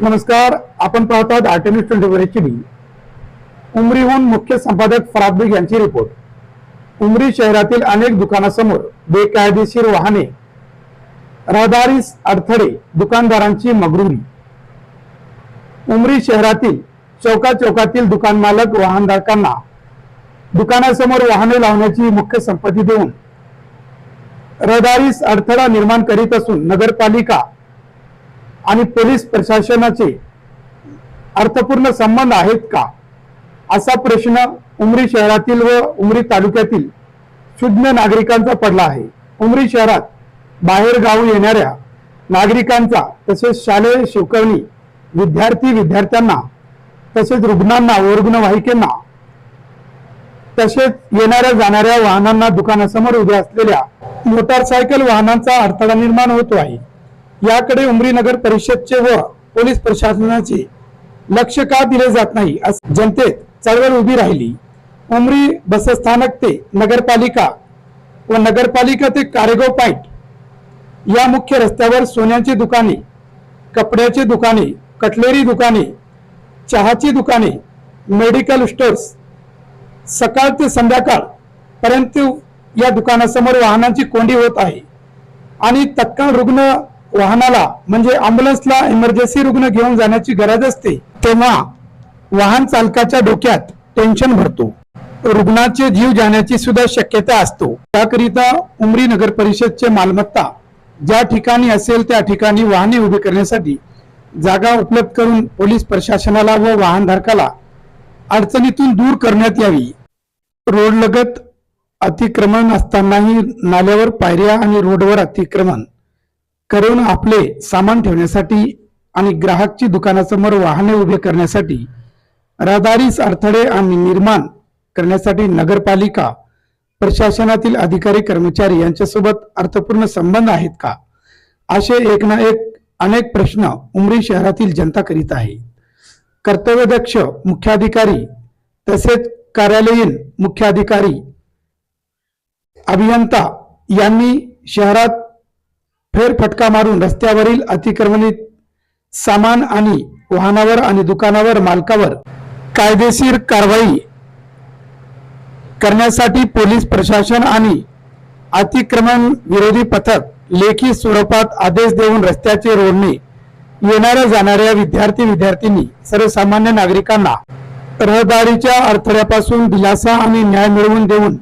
नमस्कार आपण पाहतात आर्टेमिस ट्वेंटी फोर एच डी उमरीहून मुख्य संपादक फराद बेग यांची रिपोर्ट. उमरी शहरातील अनेक दुकानासमोर बेकायदेशीर वाहने रहदारीस अडथळे दुकानदारांची मगरुरी उमरी शहरातील चौका चौकातील दुकान मालक वाहनधारकांना दुकानासमोर वाहने लावण्याची मुख्य संपत्ती देऊन रहदारीस अडथळा निर्माण करीत असून नगरपालिका आणि पोलीस प्रशासनाचे अर्थपूर्ण संबंध आहेत का? असा प्रश्न उमरी शहरातील व उमरी तालुक्यातील शुद्ध नागरिकांचा पडला आहे. उमरी शहरात बाहेर गाव येणाऱ्या नागरिकांचा तसेच शालेय शिवकर्णी विद्यार्थी विद्यार्थ्यांना तसेच रुग्णांना व रुग्णवाहिकेंना तसेच येणाऱ्या जाणाऱ्या वाहनांना दुकानासमोर उभ्या असलेल्या मोटारसायकल वाहनांचा अडथळा निर्माण होतो आहे. याकडे उमरी नगर परिषदचे व पोलीस प्रशासनाचे लक्ष का दिले जात नाही असं जनतेत चळवळ उभी राहिली. उमरी बसस्थानक ते नगरपालिका व नगरपालिका ते कारेगाव पॉइंट या मुख्य रस्त्यावर सोन्याची दुकाने कपड्याची दुकाने कटलेरी दुकाने चहाची दुकाने मेडिकल स्टोर्स सकाळ ते संध्याकाळ पर्यंत या दुकानासमोर वाहनांची कोंडी होत आहे. आणि तत्काळ रुग्ण वाहनाला म्हणजे अँब्युलन्सला इमर्जन्सी रुग्ण घेऊन जाण्याची गरज असते तेव्हा वाहन चालकाच्या डोक्यात टेन्शन भरतो. रुग्णाचे जीव जाण्याची सुद्धा शक्यता असतो. त्याकरिता उमरी नगर परिषदचे मालमत्ता ज्या ठिकाणी असेल त्या ठिकाणी वाहने उभी करण्यासाठी जागा उपलब्ध करून पोलीस प्रशासनाला व वाहनधारकाला अडचणीतून दूर करण्यात यावी. रोड लगत अतिक्रमण असतानाही नाल्यावर पायऱ्या आणि रोडवर अतिक्रमण. करून आपले सामान ठेवण्यासाठी आणि ग्राहकची दुकानासमोर वाहने उभे करण्यासाठी रहदारीस अडथळे आणि निर्माण करण्यासाठी नगरपालिका प्रशासनातील अधिकारी कर्मचारी यांच्यासोबत अर्थपूर्ण संबंध आहेत का? असे एक ना एक अनेक प्रश्न उमरी शहरातील जनता करीत आहे. कर्तव्यदक्ष मुख्याधिकारी तसेच कार्यालयीन मुख्याधिकारी अभियंता यांनी शहरात फेरफटका मारून रस्त्यावरील अतिक्रमणित सामान आणि वाहनावर आणि दुकानावर मालकावर कायदेशीर कारवाई करण्यासाठी पोलीस प्रशासन आणि अतिक्रमण विरोधी पथक लेखी स्वरूपात आदेश देऊन रस्त्याचे रोडणे येणाऱ्या जाणाऱ्या विद्यार्थी विद्यार्थिनी सर्वसामान्य नागरिकांना रहदारीच्या अडथळ्यापासून दिलासा आणि न्याय मिळवून देऊन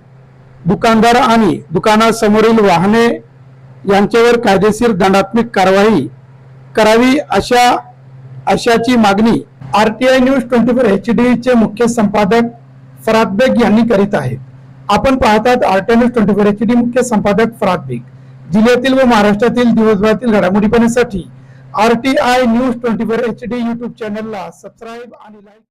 दुकानदार आणि दुकानासमोरील वाहने यांच्यावर कायदेशीर दंडात्मक कारवाई करावी अशा अशाची मागणी R T I news twenty four H D चे मुख्य संपादक फराद बेग यांनी करीत आहेत आपण पाहतात R T news twenty four H D मुख्य संपादक फराद बेग. जिल्ह्यातील व महाराष्ट्रातील दिवसभरातील घडामोडी पाहण्यासाठी I news twenty four H D YouTube चॅनलला सबस्क्राईब आणि लाईक